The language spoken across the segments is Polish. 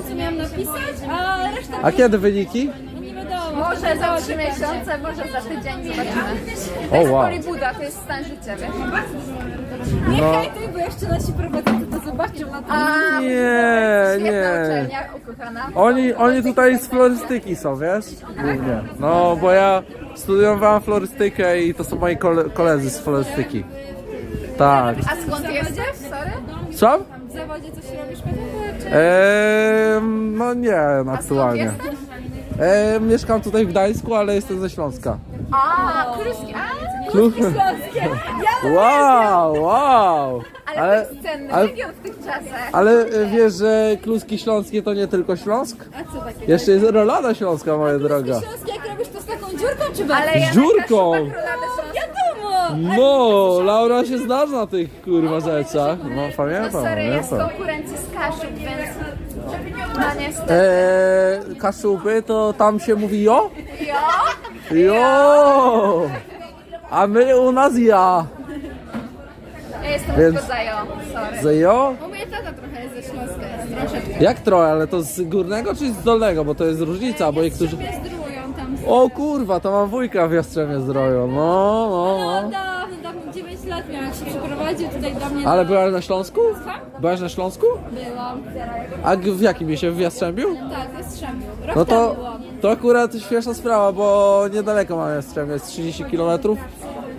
co miałam napisać, a reszta A kiedy wyniki? no nie wiadomo. Może za trzy miesiące, może za tydzień, zobaczymy. To O, jest wow. Polibuda, to jest stan życia, wiesz? Nie No. hejtuj, bo jeszcze nasi prowadzący to zobaczą na to. A, Nie, świetna nie. uczelnia, ukochana. Oni, oni tutaj z florystyki są, wiesz? Głównie. No, bo ja studiowałem florystykę i to są moi kole koledzy z florystyki. Tak. A skąd jesteś? Sorry? Co? W zawodzie coś robisz pewnie? Czy... Eee, no nie, aktualnie. jesteś? Eee, mieszkam tutaj w Gdańsku, ale jestem ze Śląska. A, Kluski, a, Klub... Wow, wow! ale, Ale, to jest cenny ale, region w tych czasach. ale e, wiesz, że kluski śląskie to nie tylko Śląsk? A co takie? Jeszcze jest rolada śląska, moja droga. Śląskie, jak robisz to z taką dziurką czy bez? Ale ja Z dziurką. Wiadomo! No, Laura się zna na tych kurwa rzeczach. No No pamiętam, sorry, jest pamiętam. konkurencji z Kaszub, więc... No niestety. Eee, Kaszuby to tam się mówi jo? Jo? Jo! A my u nas ja. Ja jestem Więc- tylko za jo, sorry. Że jo? Bo moja tata trochę jest ze Śląska, jest troszeczkę. Jak trochę, ale to z górnego czy z dolnego? Bo to jest różnica, bo niektórzy... Zdrują tam. O kurwa, to mam wujka w Jastrzębie Zdroju. No, no, No tutaj do mnie. Ale byłaś na Śląsku? Byłaś na Śląsku? Byłam. A g- w jakim mieście? W Jastrzębiu? Tak, jest Strzemiu. Rok No to, temu byłam. to akurat śmieszna sprawa, bo niedaleko mam Jastrzębie, jest 30 km.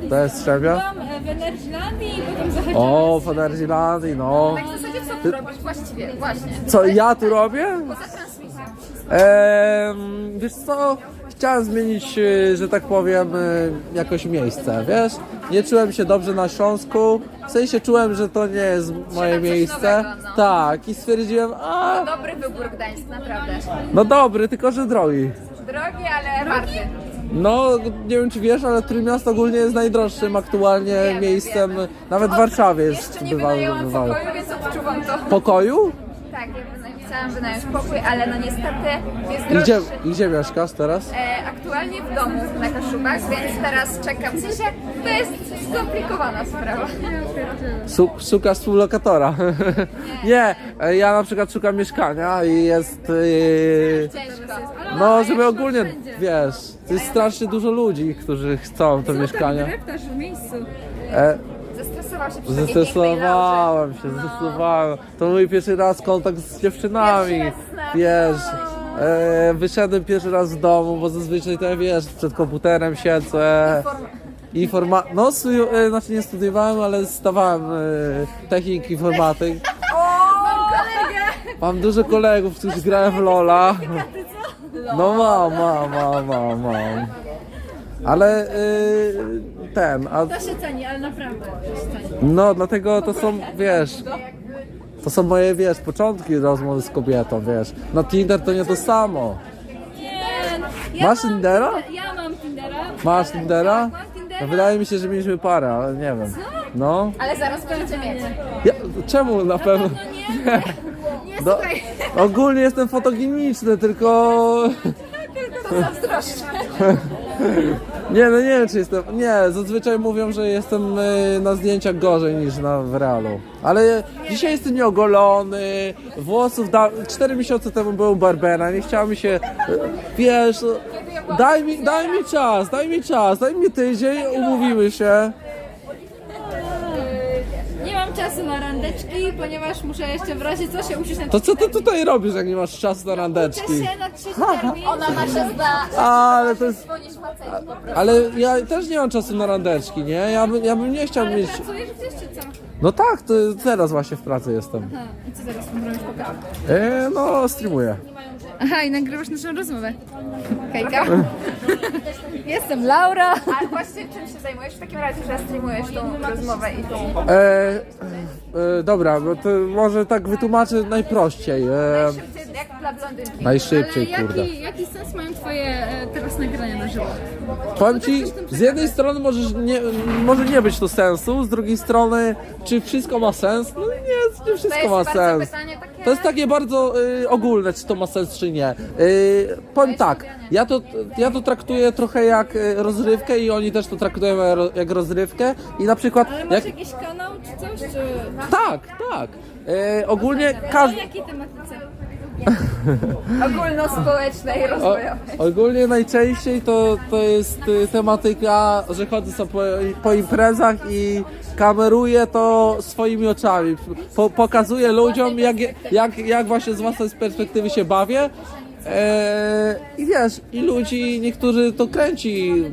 To jest Strzemia. Byłam e, w Energylandii i potem zahaczyłam. O, w Energylandii, no. Tak w zasadzie co tu robisz właściwie? Właśnie. Co ja tu robię? Poza transmisją. Ehm, wiesz co? Chciałem zmienić, e, że tak powiem, e, jakoś miejsce, wiesz? Nie czułem się dobrze na Śląsku. W sensie czułem, że to nie jest moje coś miejsce. nowego, no. Tak, i stwierdziłem, a Dobry wybór Gdańsk, naprawdę. no dobry, tylko że drogi. Drogi, ale warty. No, nie wiem czy wiesz, ale Trójmiasto ogólnie jest najdroższym aktualnie Wiemy, miejscem, wiemy. nawet w Warszawie jest Jeszcze nie bywały, wynajęłam pokoju, więc odczuwam to. Pokoju? Tak, chciałam wynająć pokój, ale no niestety jest gdzie, droższy. I gdzie mieszkasz teraz? E, aktualnie w domu na Kaszubach, więc teraz czekam. W sensie to jest skomplikowana sprawa. Su- Szukasz współlokatora. Nie, e, ja na przykład szukam mieszkania i jest. Yy, Ciężko. no, żeby ogólnie, wiesz, jest strasznie dużo ludzi, którzy chcą to mieszkanie. Dyrektorz w miejscu. E, Zestresował się przy zestresowałem się, zestresowałem. To mój pierwszy raz kontakt z dziewczynami. Pierwszy raz na- Wiesz, e, wyszedłem pierwszy raz z domu, bo zazwyczaj to wiesz, przed komputerem siedzę. Informa... No, studiu... e, znaczy nie studiowałem, ale zdawałem e, technik informatyk. Mam kolegę! Mam dużo kolegów, którzy grają w Lola. No mam, mam, mam, mam, mam. Ale y, ten, a To się ceni, ale naprawdę to się ceni. no dlatego to są, wiesz, to są moje, wiesz, początki rozmowy z kobietą, wiesz. Na Tinder to nie to samo. Nie, ja Masz mam Tindera? Tinder- Ja mam Tindera. Masz Tindera? Mam Tindera. No, wydaje mi się, że mieliśmy parę, ale nie wiem. No. Ale zaraz będziecie mieć. Ja, czemu na pewno? No nie, Nie, No, słuchaj, ogólnie jestem fotogeniczny, tylko... to zazdroszczę. Nie, no nie wiem czy jestem. Nie, zazwyczaj mówią, że jestem y, na zdjęciach gorzej niż na w realu. Ale dzisiaj jestem nieogolony, włosów da... 4 miesiące temu byłem Barbera, nie chciałem mi się. y, Wiesz, daj mi, daj mi czas, daj mi czas, daj mi tydzień, umówimy się. Nie czasu na randeczki, ponieważ muszę jeszcze w razie co się uczyć na To co ty tutaj robisz, jak nie masz czasu na Uczę randeczki? się na trzeci termin. Ona ma się zda. Ale to jest. Dzwonisz faceci po prostu. Ale ja też nie mam czasu na randeczki, nie? Ja, by, ja bym nie chciał Ale mieć. pracujesz gdzieś czy co? No tak, to teraz właśnie w pracy jestem. Aha, i co zaraz robisz? E, no, streamuję. Aha, i nagrywasz naszą rozmowę. Hejka. Jestem Laura. A właśnie czym się zajmujesz w takim razie, że streamujesz tą rozmowę i tą... E, e, dobra, no to może tak wytłumaczę najprościej. E, Szybciej, jak dla blondynki. najszybciej, Ale kurde. jaki, jaki sens mają twoje e, teraz nagrania na żywo? Powiem ci, z jednej strony możesz nie, może nie być to sensu, z drugiej strony, czy wszystko ma sens? No nie, nie To wszystko jest ma bardzo sens. pytanie takie... To jest takie bardzo y, ogólne, czy to ma sens, czy nie. Y, powiem tak, ja to, ja to traktuję trochę jak y, rozrywkę i oni też to traktują jak- jak rozrywkę i na przykład, Ale jak, masz jakiś kanał czy coś? Czy... tak, tak. Y, ogólnie O każdy, jakiej tematyce? Ogólnospołecznej, rozwojowej. ogólnie najczęściej to, to jest y, tematyka, że chodzę sobie po, po imprezach i kameruję to swoimi oczami. Po, pokazuję ludziom, jak, jak, jak właśnie z własnej perspektywy się bawię. Eee, I wiesz, i ludzi, niektórzy to kręci.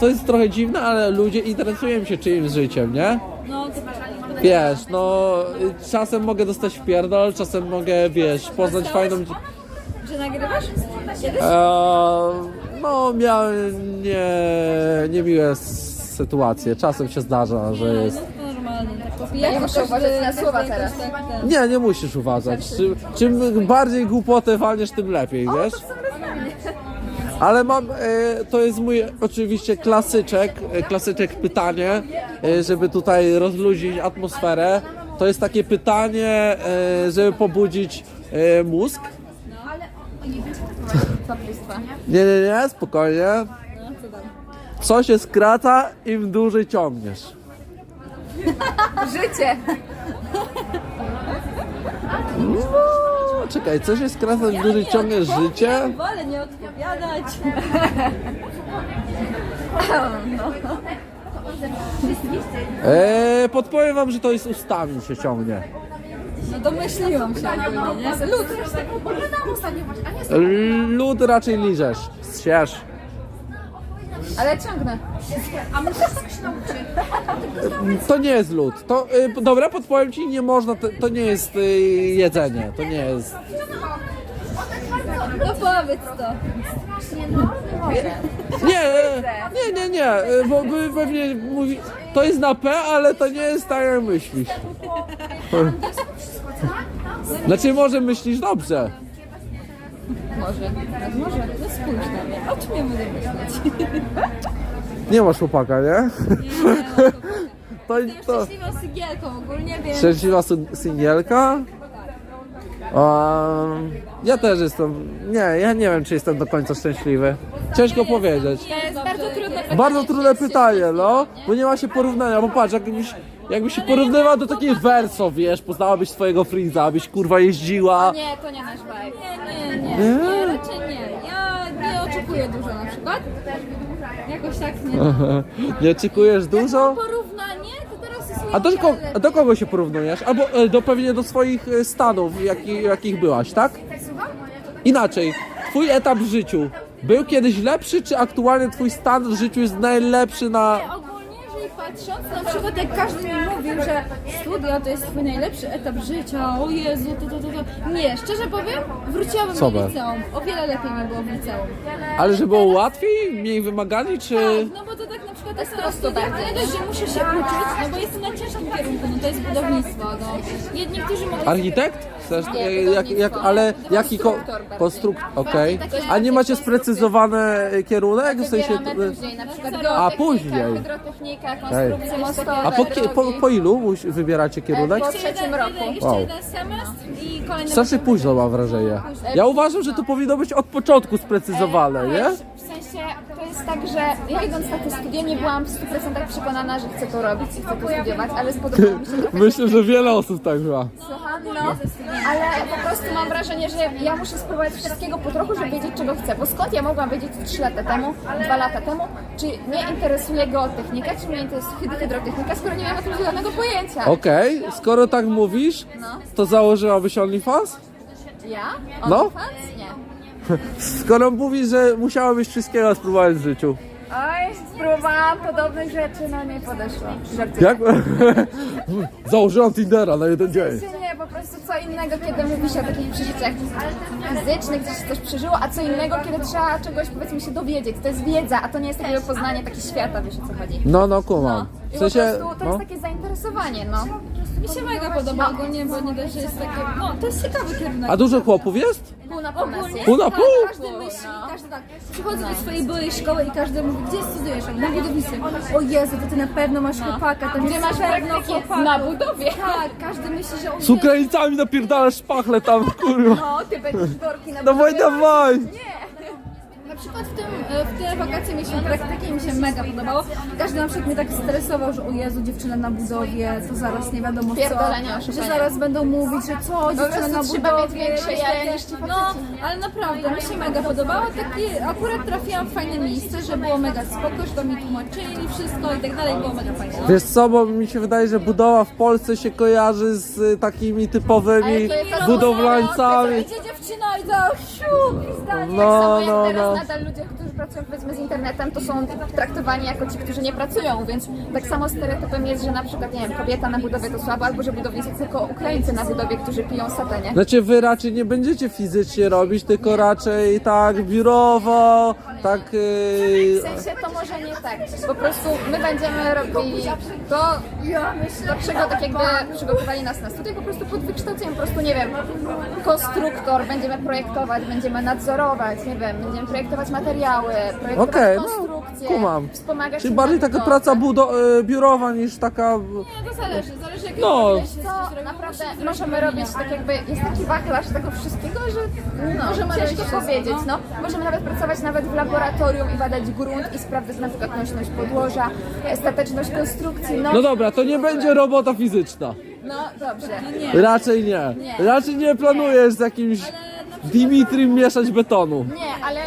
To jest trochę dziwne, ale ludzie interesują się czyimś życiem, nie? No, Wiesz, no czasem mogę dostać w pierdol, czasem mogę, wiesz, poznać fajną... że nagrywasz? Kiedyś? Eee, no, miałem nie, niemiłe sytuacje. Czasem się zdarza, że jest. No to normalne. Tak, muszę uważać na każdy słowa jakoś teraz. Tak. Nie, nie musisz uważać. Czym, czym bardziej głupotę walniesz, tym lepiej, wiesz? Ale mam, e, to jest mój oczywiście klasyczek, e, klasyczek pytanie, e, żeby tutaj rozluźnić atmosferę. To jest takie pytanie, e, żeby pobudzić e, mózg. Nie, nie, nie, spokojnie. No, co się skraca, im dłużej ciągniesz? Życie! No, czekaj, co się skraca, im dłużej ciągniesz życie? Wolę nie odpowiadać. Eee, podpowiem wam, że to jest ustami się ciągnie. No domyśliłam się ogólnie, nie? Lud. Lód raczej liżesz, siesz. Ale ciągnę. To nie jest lód. To, y, dobra, podpowiem ci, nie można, to, to nie jest y, jedzenie, to nie jest... No powiedz to. Nie, nie, nie, nie, y, bo by pewnie mówi, to jest na P, ale to nie jest tak jak myślisz. Znaczy może myślisz dobrze. Może. Może. No spójrz na mnie. O czym ja mogę myśleć? Nie masz chłopaka, nie? Nie, To, Jestem to... szczęśliwą sygielką ogólnie, więc... Szczęśliwa su- singielka? Ja też jestem. Nie, ja nie wiem, czy jestem do końca szczęśliwy. Ciężko powiedzieć. To jest bardzo trudne Bardzo trudne pytanie, no, bo nie ma się porównania, bo patrz, jakbyś, jakbyś się porównywał do takiej Verso, wiesz, poznałabyś swojego Freeza, abyś kurwa jeździła. Nie, to nie nasz vibe. Nie, nie, nie, Nie? nie, raczej nie. Oczekuję dużo na przykład. Jakoś tak nie. Nie oczekujesz dużo? Porównanie to teraz jest A do, ko- a do kogo się porównujesz? Albo e, do, pewnie do swoich e, stanów, jaki, jakich byłaś, tak? Inaczej, twój etap w życiu był kiedyś lepszy, czy aktualnie twój stan w życiu jest najlepszy na... Patrząc, na przykład jak każdy mi mówił, że studia to jest twój najlepszy etap życia, o Jezu, to, to, to, to. Nie, szczerze powiem, wróciłabym Co do by? liceum. O wiele lepiej mi było w liceum. Ale że było łatwiej, mniej wymagań, czy... Tak, no bo to tak przykład jest na studiach, to nie dość, że muszę się uczyć, no bo jestem na ciężkim kierunku, no to jest budownictwo, no. Jedni, którzy mogą... Architekt? Chcesz, Nie, e, jak, jak, ale jaki ko- Konstruktor bardziej. konstrukt, okej. A nie macie sprecyzowany kierunek? W sensie... Wybieramy później, na przykład A, później. hydrotechnika, konstrukcje mostowe, A po, kie- po, po ilu muś- wybieracie kierunek? Po trzecim roku. Jeszcze Wow. jeden semestr i kolejny... Strasznie późno mam wrażenie. Ja uważam, że to powinno być od początku sprecyzowane, nie? To jest tak, że ja idąc na te studia nie byłam w 100% przekonana, że chcę to robić i chcę to studiować, ale spodobało mi się trochę Myślę, że wiele osób tak ma. Słucham, no, ale po prostu mam wrażenie, że ja muszę spróbować wszystkiego po trochu, żeby wiedzieć, czego chcę. Bo skąd ja mogłam wiedzieć 3 lata temu, 2 lata temu, czy mnie interesuje geotechnika, czy mnie interesuje hyd- hydrotechnika, skoro nie mam o tym żadnego pojęcia. Okej, skoro tak mówisz, to założyłabyś OnlyFans? Ja? No. OnlyFans? Nie. Skoro mówisz, że musiałabyś wszystkiego spróbować w życiu. Oj, spróbowałam podobnych rzeczy, no nie podeszło. Żartuję. Jak? Założyłam Tindera na jeden dzień. Nie, po prostu co innego, kiedy mówi się o takich przeżyciach fizycznych, gdzieś się coś przeżyło, a co innego, kiedy trzeba czegoś powiedzmy się dowiedzieć. To jest wiedza, a to nie jest takiego poznanie takie świata, wiesz o co chodzi. No, no, kumam. I W sensie, po prostu to no. jest takie zainteresowanie, no. Mi się mega podoba ogólnie, bo nie dość, że jest takie... No, to jest ciekawy kierunek. A dużo chłopów jest? Pół na pół nas jest. Pół na pół? Każdy myśli, każdy tak. Przychodzę do swojej byłej szkoły i każdy mówi, gdzie studiujesz? Na budownictwie. O Jezu, to ty na pewno masz chłopaka, tam Gdzie jest masz pewno praktyki? chłopaków. Na budowie. Tak, każdy myśli, że on Z Ukraińcami napierdalasz szpachle tam, kurwa. No, ty będziesz worki na Dawaj, budowie. dawaj! Na przykład w, tym, e, w te wakacje mieliśmy praktyki i mi się mega podobało. Każdy na przykład mnie tak stresował, że o Jezu, dziewczyna na budowie, to zaraz nie wiadomo Pierdolenia, co. Że zaraz będą mówić, że co, dziewczyna prostu na trzeba budowie. mieć większe jakieś jaja takie- niż ci No, ale naprawdę, mi się mega podobało. Taki, akurat trafiłam w fajne miejsce, że było mega spoko, że to mi tłumaczyli wszystko i tak dalej, było mega fajne. Wiesz co, bo mi się wydaje, że budowa w Polsce się kojarzy z y, takimi typowymi to jest budowlańcami. Idzie dziewczyna za siu, zdanie. No, jak no, teraz no. nadal ludzie, pracują powiedzmy z internetem, to są traktowani jako ci, którzy nie pracują, więc tak samo stereotypem jest, że na przykład, nie wiem, kobieta na budowie to słabo, albo że budownicy tylko Ukraińcy na budowie, którzy piją satę, nie? Znaczy wy raczej nie będziecie fizycznie robić, tylko raczej tak biurowo, tak... W Yy... sensie to może nie tak. Po prostu my będziemy robili to, do czego tak jakby przygotowali nas na studia, po prostu pod wykształceniem, po prostu nie wiem, konstruktor, będziemy projektować, będziemy nadzorować, nie wiem, będziemy projektować materiały, projektować Okej, no, konstrukcje, kumam. wspomagać Czyli bardziej taka praca budo- y, biurowa niż taka... Nie, to zależy, zależy jak No. To naprawdę możemy robić tak jakby, jest taki wachlarz tego wszystkiego, że no, Możemy robić ciężko wszystko, powiedzieć, no. no. Możemy nawet pracować nawet w laboratorium i badać grunt i sprawdzać na przykład nośność podłoża, stateczność konstrukcji, no, No dobra, to nie będzie robota fizyczna. no dobrze. Raczej nie. Raczej nie planujesz z jakimś Dimitrim mieszać betonu. Nie, ale,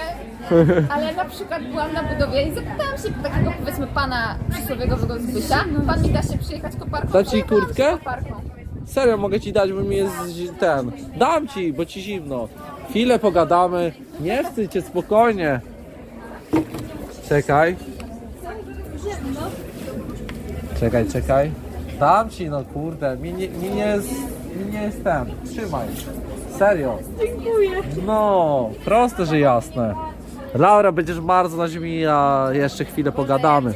ale na przykład byłam na budowie i zapytałam się takiego powiedzmy pana przysłowiowego Zbysia, pan mi da się przyjechać koparką? Da ci kurtkę? się Koparką. Serio, mogę ci dać, bo mi jest zi- ten. Dam ci, bo ci zimno. Chwilę pogadamy. Nie wstydź cię, spokojnie. Czekaj. Czekaj, czekaj. Dam ci, no kurde. Mi nie, mi nie jest, mi nie jest ten. Trzymaj. Serio. Dziękuję. No, proste, że jasne. Laura, będziesz bardzo na ziemi, a jeszcze chwilę pogadamy.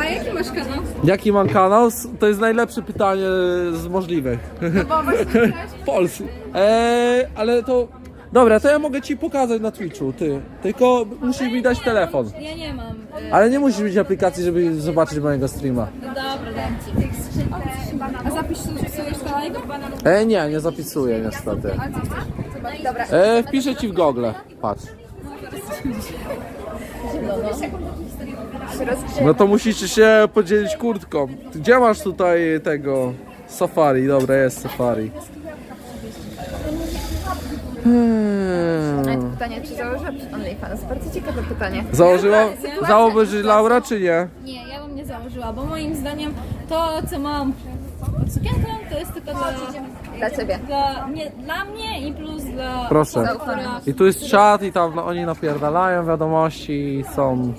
A jaki masz kanał? Jaki mam kanał? To jest najlepsze pytanie z możliwych. Polski. Eee, ale to. Dobra, to ja mogę ci pokazać na Twitchu, ty. Tylko musisz mi dać telefon. Ja nie mam. y, Ale nie musisz mieć aplikacji, żeby zobaczyć mojego streama. Dobra, dam ci. A zapisujesz to live? E, nie, nie zapisuję niestety. A co chcesz? Dobra, E, wpiszę ci w Google. Patrz. No to musicie się podzielić kurtką. Gdzie masz tutaj tego safari? Dobra, jest safari. Hmm. Pytanie, czy założyłabyś OnlyFans? Bardzo ciekawe pytanie. Założyła, założyć Laura czy nie? Nie, ja bym nie założyła, bo moim zdaniem to, co mam pod sukienką, to jest tylko dla, Dla ciebie. dla, nie, dla mnie i plus dla Proszę. I tu jest czat i tam no, oni napierdalają wiadomości i są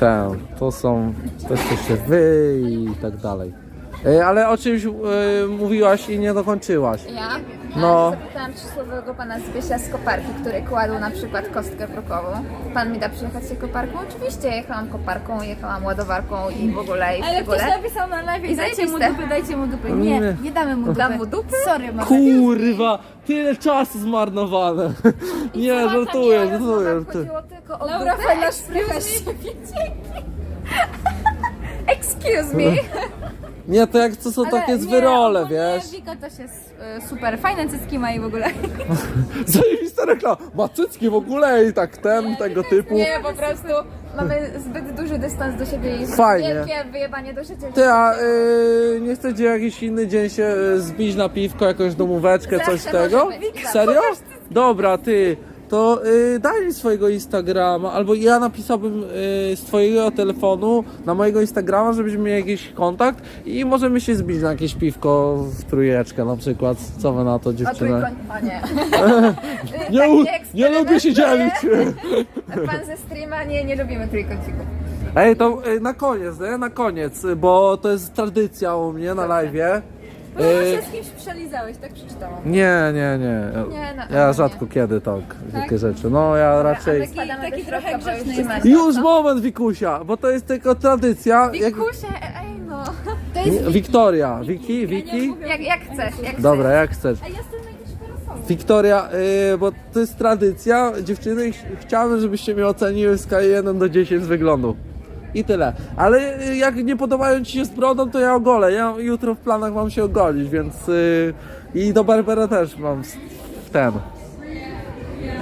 ten, to są, to jesteście wy i tak dalej. E, Ale o czymś e, mówiłaś i nie dokończyłaś. Ja? No. A, Zapytałam przysłowiowego pana Zbysia z koparki, który kładł na przykład kostkę brokową. Pan mi da przyjechać się koparką? Oczywiście, jechałam koparką, jechałam ładowarką i w ogóle i w Ale ktoś ogóle. napisał na live I i dajcie mu zajebiste. dupy, dajcie mu dupy. Nie. Nie, nie damy mu dupy. Dam mu dupy? Sorry, Marek. Kurwa, tyle czasu zmarnowane. Nie, żartuję, żartuję. Chodziło tylko o Laura, dupę. fajna Excuse me. Excuse me. Nie, to jak to są takie zwyrole, wiesz. Wika też jest e, super, fajne cycki ma i w ogóle. Zajebista reklama. Ma cycki w ogóle i tak ten, tego typu. Nie, po prostu mamy zbyt duży dystans do siebie i Fajnie. wielkie wyjebanie do życia. Ty, a y, nie chcecie jakiś inny dzień się y, zbić na piwko, jakąś domóweczkę, coś Zawsze tego? może być. Serio? Dobra, ty, to y, daj mi swojego Instagrama, albo ja napisałbym y, z twojego telefonu na mojego Instagrama, żebyś miał jakiś kontakt i możemy się zbić na jakieś piwko w trójeczkę na przykład. Co wy na to dziewczyny? trójkąt, o nie. Nie, u, Taki nie lubię się dzielić. Pan ze streama, nie, nie lubimy trójkącików. Ej, to y, na koniec, nie? Na koniec, y, bo to jest tradycja u mnie na live'ie. No, Y, się z kimś przelizałeś, tak przeczytałam. Nie, nie, nie. Nie, no, Ja rzadko kiedy tak, takie rzeczy. No ja raczej. Taki, Spadamy taki trochę bo grzeczny już jest. nie Już moment, Wikusia, bo to jest tylko tradycja. Jak... Kusie, ej no. To jest Wiktoria, Wiki, Wiki? Jak, jak chcesz, jak Dobra, jak chcesz. A ja jestem jakiś parasolem. Wiktoria, y, bo to jest tradycja. Dziewczyny, ch- chciałbym, żebyście mnie oceniły w skali 1 do 10 z wyglądu. I tyle. Ale y, jak nie podobają ci się z brodą, to ja ogolę. Ja jutro w planach mam się ogolić, więc. y, I do Barbera też mam s- ten.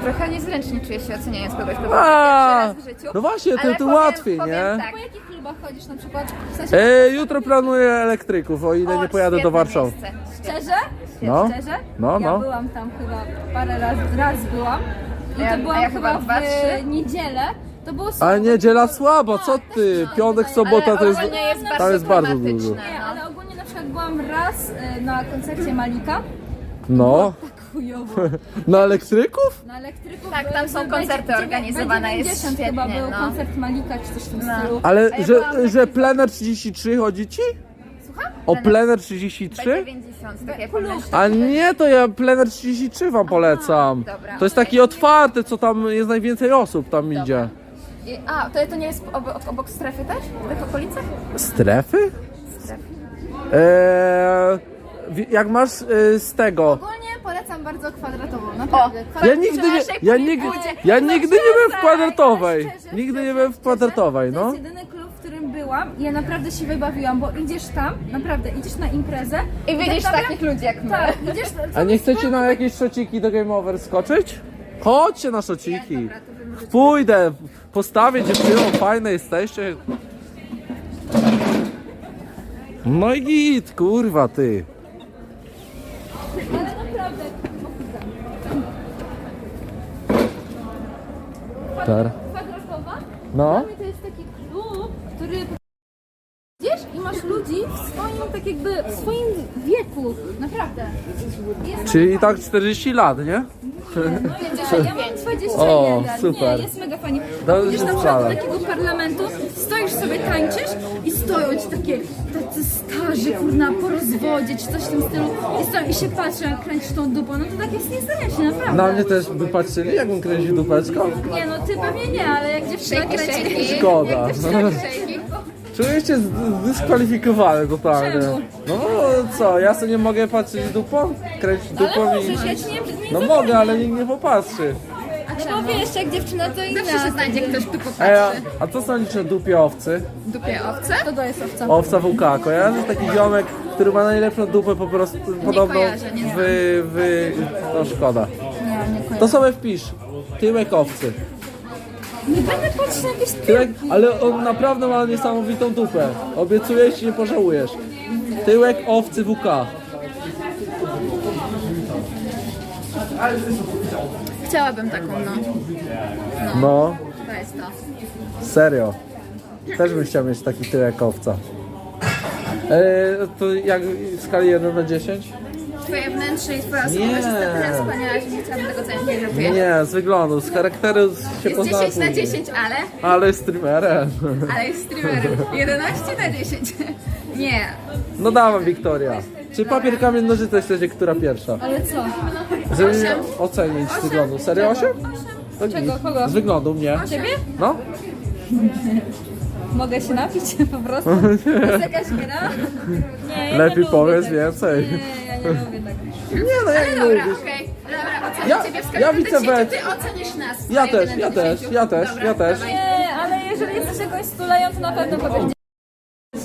Trochę niezręcznie czuję się oceniając kogoś, pierwszy raz w życiu. no właśnie, to, Ale powiem- łatwiej, powiem nie? Tak, Po jakich klubach chodzisz na przykład? W sensie, E, jutro planuję elektryków, o ile O, nie pojadę do świetne Warszawy. miejsce. szczerze? No. Szczerze? No, ja no. byłam tam chyba parę razy, raz byłam. I Ja- to a byłam ja chyba chyba w trzy. niedzielę. To było A super. niedziela słabo, co ty? Piątek, sobota Ale to jest... ogólnie jest bardzo Tam jest bardzo dużo. Nie, ale ogólnie na przykład byłam raz e, na koncercie Malika. No, Chujowo. na elektryków? Na elektryku. Tak, były- tam są będzie- koncerty dziewię- organizowane, jest 90 chyba świetnie, był no. koncert Malika czy coś w tym No. stylu. Ale, że, że plener 33 chodzi ci? Słucham? O plener 33? B90, takie pomyślne. A nie, to ja plener 33 wam polecam. dobra. To jest taki otwarty, co tam jest najwięcej osób tam idzie. I- A, to, to nie jest obok, obok strefy też? W tych okolicach? Strefy? Strefy. Eee, jak masz e, z tego... Ogólnie polecam bardzo kwadratową, O, naprawdę. Ja nigdy nie, ja nigdy, ja nigdy nie byłem w kwadratowej. Szczerze, Nigdy nie byłem w kwadratowej, To no. jest jedyny klub, w którym byłam i ja naprawdę się wybawiłam, bo idziesz tam, naprawdę, idziesz na imprezę I widzisz tak takich ludzi jak my. Tak, idziesz... A nie chcecie na jakieś szociki do Game Over skoczyć? Chodźcie na szociki. Pójdę, postawię dziewczyną, fajne jesteście. No i git, kurwa ty. Ale naprawdę, Tar. kwadratowa, No. dla mnie to jest taki klub, który idziesz i masz ludzi w swoim, tak jakby, w swoim wieku, naprawdę. Jest Czyli tak 40 lat, nie? Wiecie, ja mam 21. O, super. Nie, jest mega fajnie. To Idziesz jest na przykład do wcale. takiego parlamentu, stoisz sobie, tańczysz i stoją ci takie tacy starzy, kurna, po rozwodzie czy coś w tym stylu i stoją i się patrzą, jak kręcisz tą dupą. No to tak jest niezręcznie, naprawdę. Na mnie też by patrzyli, jakbym kręcił dupeczką. Nie no, ty pewnie nie, ale jak dziewczyna kręci... Szkoda. Shaky. Czuję się zdyskwalifikowany totalnie. Czemu? No co, ja sobie nie mogę patrzeć dupą? Kręcić Ale dupą możesz, i... ja ci nie, nie No mogę, ale nikt nie popatrzy. No wiesz, jak dziewczyna to inna. Zawsze się znajdzie ktoś, kto a, popatrzy. a co sądzisz o dupie owcy? Dupie owce? To to jest owca. Owca WK, kojarzysz taki ziomek, który ma najlepszą dupę po prostu, podobną kojarzę, nie w, w... no szkoda. Nie, nie kojarzę. To sobie wpisz, tyłek owcy. Nie będę patrzeć na jakieś Tyłek, ale on naprawdę ma niesamowitą dupę. Obiecuję ci, nie pożałujesz. Tyłek owcy WK. Chciałabym taką, no. No, To jest to. serio. Też bym chciał mieć taki tyłek owca. E, to jak w skali 1 na 10? Twoje wnętrze i twoja Nie. osobowość jest na tyle wspaniała, że nie chciałabym tego całego nie robię. Nie, z wyglądu, z charakteru się Jest poznałem 10 na później. 10, ale, Ale jest streamerem. ale jest streamerem. 11 na 10. Nie. No dawaj, Wiktoria. Czy papier, kamień, nożyce jesteście, która pierwsza? Ale co? Żeby mnie ocenić z wyglądu. Serio 8? To Czego? git. Kogo? Z wyglądu mnie. Ciebie? No? Mogę się napić po prostu? Jest jakaś gra? Nie, ja Lepiej nie lubię powiedz tak. więcej. Nie, ja nie lubię tak. Nie no, jak Dobra, okej. Dobra, ocenię Ja- ciebie w ja skali widzę 10, we- ty ocenisz nas. Ja też, 1 ja też, 10. ja też, Dobra, ja też. dawaj. Nie, ale jeżeli jesteś jakąś stuleją, to na pewno powiesz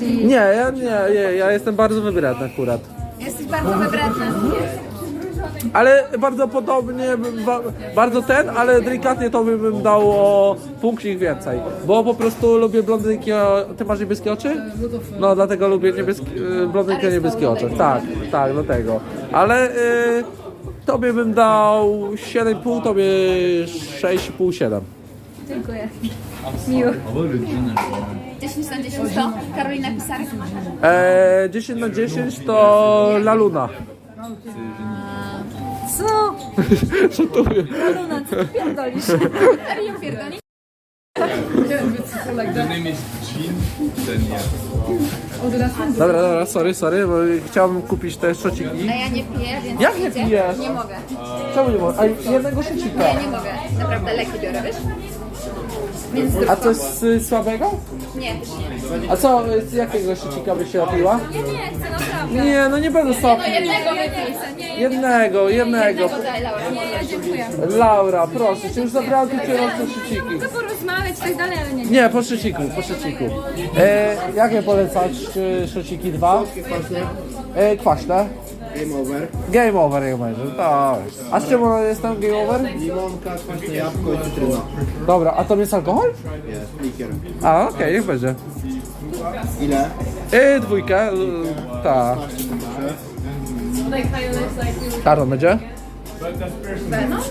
Nie, ja nie, nie, ja jestem bardzo wybredny akurat. Jesteś bardzo wybredny. Ale bardzo podobnie, ba, bardzo ten, ale delikatnie to bym bym dał o punkcik więcej. Bo po prostu lubię blondynki, o... ty masz niebieskie oczy? No dlatego lubię niebieskie, y, blondynki o niebieskich oczach. Tak, tak, dlatego. Ale y, tobie bym dał 7,5, tobie 6,5, 7. Dziękuję. Miło. 10 na 10 to Karolina Pisarek. E, 10 na 10 to La Luna. Co? Żartuję. Luna, co ty pierdolisz? Serio pierdoli? The name is Jean, then yeah. Dobra, dobra, sorry, sorry, bo chciałbym kupić te szociki. A ja nie piję, więc Jak nie wiecie, pijesz? Nie mogę. Czemu nie mogę? A jednego szocika. Ja nie mogę. Naprawdę leki biorę, wiesz? Więc A coś z słabego? nie, też nie. A co, z jakiego szczycika byś się napiła? Ja nie chcę, naprawdę. Nie, no nie będę no stopnił. Jednego wypis. Jednego, jednego. Dziękuję. Laura, proszę, cię już zabrałam tu kierowcę szyciki. Porozmawiać tak dalej, ale nie. Nie, po szyciku, po szyciku. E, jakie polecasz e, szyciki dwa? E, kwaśne. Game over. Game over, jak. Tak. A z czym ona jest tam, game over? Limonka, kwaśne jabłko i cytryna. Dobra, a to jest alkohol? Nie, likier. A, okej, niech będzie. Ile? E, yy, dwójkę, ta. Like, będzie? Venom?